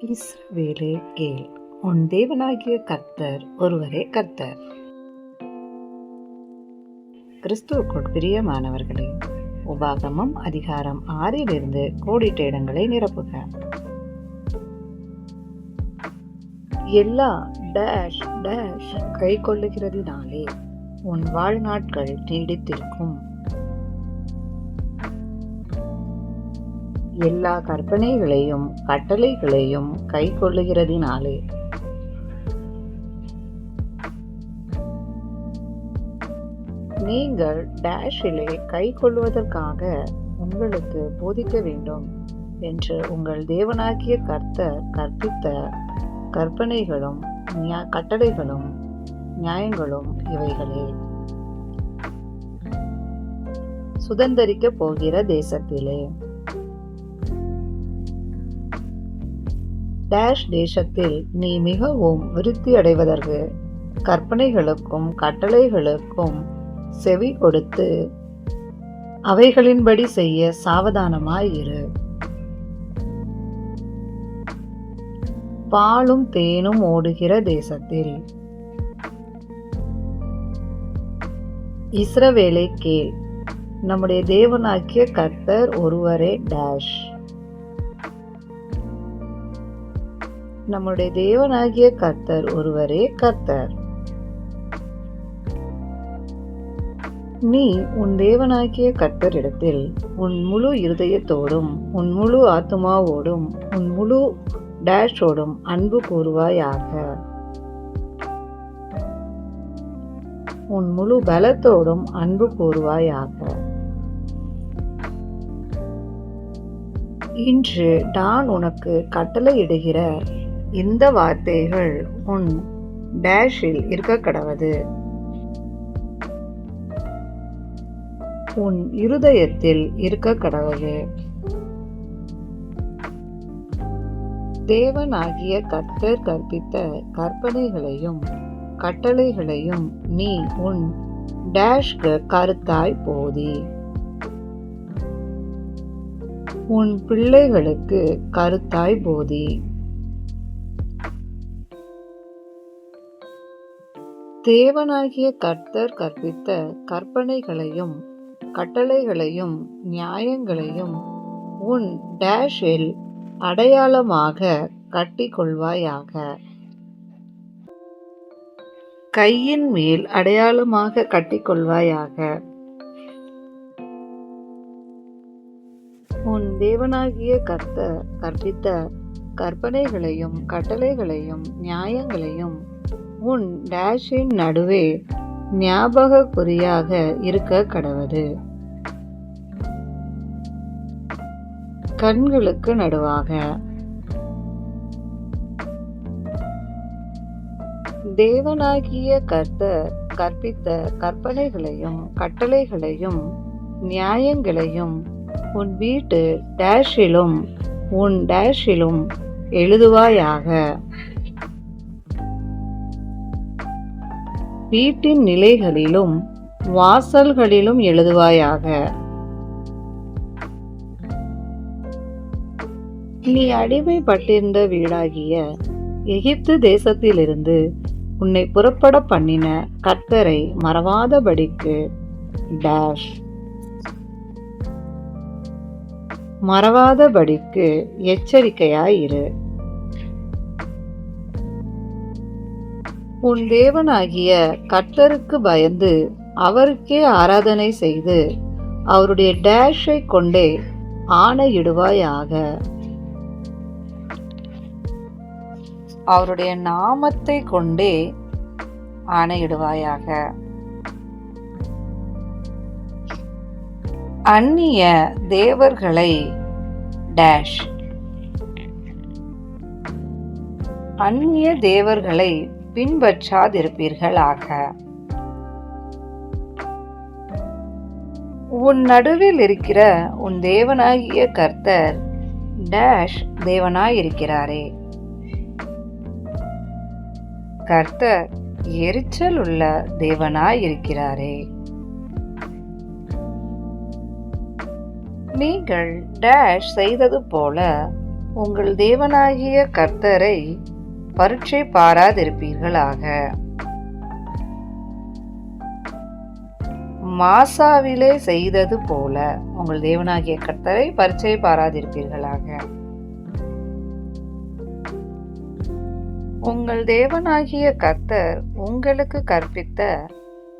இஸ்ரவேலே கேள். உன் தேவனாகிய கர்த்தர் ஒருவரே கர்த்தர். கிறிஸ்துவுக்குள் பிரியமானவர்களே உபாகமம் அதிகாரம் ஆறிலிருந்து கோடிட்ட இடங்களை நிரப்புக. எல்லா டேஷ் டேஷ் கை கொள்ளுகிறதினாலே உன் வாழ்நாட்கள் நீடித்திருக்கும். எல்லா கற்பனைகளையும் கட்டளைகளையும் கை கொள்ளுகிறதினாலே. நீங்கள் டேஷிலே கை கொள்வதற்காக உங்களுக்கு போதிக்க வேண்டும் என்று உங்கள் தேவனாகிய கர்த்தர் கற்பித்த கற்பனைகளும் நியா- கட்டளைகளும் நியாயங்களும் இவைகளே. சுதந்திரிக்க போகிற தேசத்திலே. டேஷ் தேசத்தில் நீ மிகவும் விருத்தி அடைவதற்கு கற்பனைகளுக்கும் கட்டளைகளுக்கும் செவி கொடுத்து அவைகளின்படி செய்ய சாவதானமாயிரு பாலும் தேனும் ஓடுகிற தேசத்தில். இஸ்ரவேலை கேள் நம்முடைய தேவனாக்கிய கர்த்தர் ஒருவரே டேஷ். நம்முடைய தேவனாகிய கர்த்தர் ஒருவரே கர்த்தர். நீ உன் தேவனாகிய கர்த்தரிடத்தில் உன் முழு இருதயத்தோடும் உன் முழு ஆத்துமாவோடும் உன் முழு டேஷோடும் அன்பு கூறுவாயாக. உன் முழு பலத்தோடும் அன்பு கூறுவாயாக. இன்று நான் உனக்கு கட்டளையிடுகிற இந்த வார்த்தைகள் உன் டேஷில் இருக்க கடவது உன் இருதயத்தில் இருக்க கடவது தேவனாகிய கர்த்தர் கற்பித்த கற்பனைகளையும் கட்டளைகளையும் நீ உன் டேஷ்க்கு கருத்தாய் போதி. உன் பிள்ளைகளுக்கு கருத்தாய் போதி. தேவனாகிய கர்த்தர் கற்பித்த கற்பனைகளையும் கட்டளைகளையும் நியாயங்களையும் உன் டேஷில் அடையாளமாக கட்டிக்கொள்வாயாக. கையின் மேல் அடையாளமாக கட்டிக்கொள்வாயாக. உன் தேவனாகிய கர்த்தர் கற்பித்த கற்பனைகளையும் கட்டளைகளையும் நியாயங்களையும் உன் டேஷின் நடுவே ஞாபக குறியாக இருக்க கடவது. கண்களுக்கு நடுவாக. தேவனாகிய கர்த்தர் கற்பித்த கற்பனைகளையும் கட்டளைகளையும் நியாயங்களையும் உன் வீட்டு டேஷிலும் உன் டேஷிலும் எழுதுவாயாக. வீட்டின் நிலைகளிலும் வாசல்களிலும் எழுதுவாயாக. நீ அடிமைப்பட்டிருந்த வீடாகிய எகிப்து தேசத்திலிருந்து உன்னை புறப்பட பண்ணின கர்த்தரை மறவாதபடிக்கு. டேஷ். மறவாதபடிக்கு எச்சரிக்கையாயிரு. உன் தேவனாகிய கட்டருக்கு பயந்து அவருக்கே ஆராதனை செய்து அவருடைய டேஷை கொண்டே ஆணையிடுவாயாக. அவருடைய நாமத்தை கொண்டே ஆணையிடுவாயாக. அந்நிய தேவர்களை டேஷ். அந்நிய தேவர்களை பின்பற்றாதிருப்பீர்களாக. உன் நடுவில் இருக்கிற உன் தேவனாகிய கர்த்தர் டேஷ் தேவனாயிருக்கிறாரே. கர்த்தர் எரிச்சல் உள்ள தேவனாயிருக்கிறாரே. நீங்கள் டேஷ் செய்தது போல உங்கள் தேவனாகிய கர்த்தரை பரீட்சை பாராதிருப்பீர்களாக. மாசாவிலே செய்தது போல உங்கள் தேவனாகிய கர்த்தரை பரீட்சை பாராதிருப்பீர்களாக. உங்கள் தேவனாகிய கர்த்தர் உங்களுக்கு கற்பித்த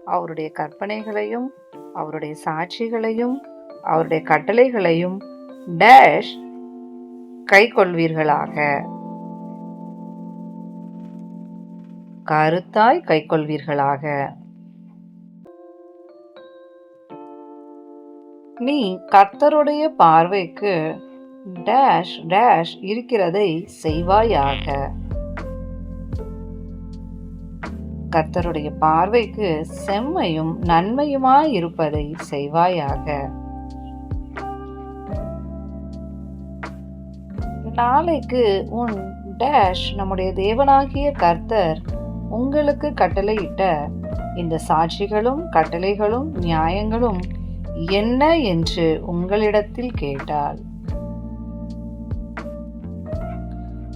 அவருடைய கற்பனைகளையும் அவருடைய சாட்சிகளையும் அவருடைய கட்டளைகளையும் டேஷ் கை கொள்வீர்களாக கருத்தாய் கை கொள்வீர்களாக நீ கர்த்தருடைய பார்வைக்கு டேஷ் டேஷ் இருக்கிறதை செய்வாயாக. கர்த்தருடைய பார்வைக்கு செம்மையும் நன்மையுமாய் இருப்பதை செய்வாயாக. நாளைக்கு உன் டேஷ் நம்முடைய தேவனாகிய கர்த்தர் உங்களுக்கு கட்டளையிட்ட இந்த சாட்சிகளும் கட்டளைகளும் நியாயங்களும் என்ன என்று உங்களிடத்தில் கேட்டால்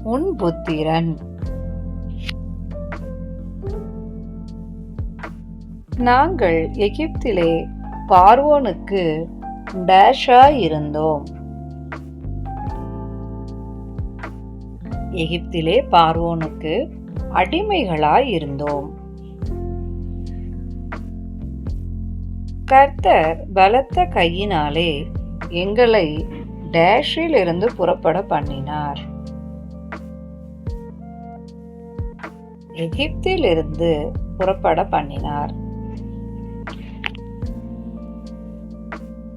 உன் புத்திரன். நாங்கள் எகிப்திலே பார்வோனுக்கு டேஷா இருந்தோம் எகிப்திலே பார்வோனுக்கு அடிமைகளாய் இருந்தோம். கர்த்தர் பலத்த கையினாலே எங்களை டேஷில் இருந்து புறப்பட பண்ணினார். எகிப்தில் இருந்து புறப்பட பண்ணினார்.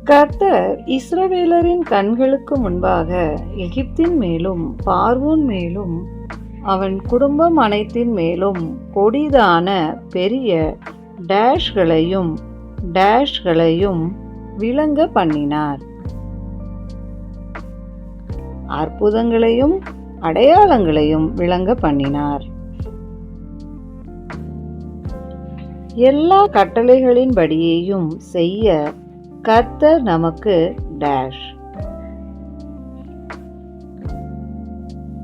கர்த்தர் இஸ்ரவேலரின் கண்களுக்கு முன்பாக எகிப்தின் மேலும் பார்வோன் மேலும் அவன் குடும்பம் அனைத்தின் மேலும் கொடிதான பெரிய டேஷ்களையும் டேஷ்களையும் விளங்க பண்ணினார். அற்புதங்களையும் அடையாளங்களையும் விளங்க பண்ணினார். எல்லா கட்டளைகளின்படியையும் செய்ய கர்த்தர் நமக்கு டேஷ்.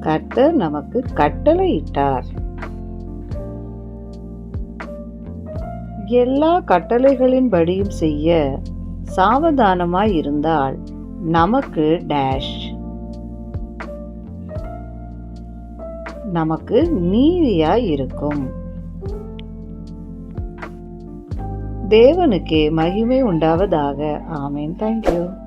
கர்த்தர் நமக்கு கட்டளையிட்டார். எல்லா கட்டளைகளின்படியும் செய்ய சாவதானமாய் இருந்தால் நமக்கு டேஷ் நமக்கு நீதியாய் இருக்கும். தேவனுக்கே மகிமை உண்டாவதாக. ஆமேன். தேங்க்யூ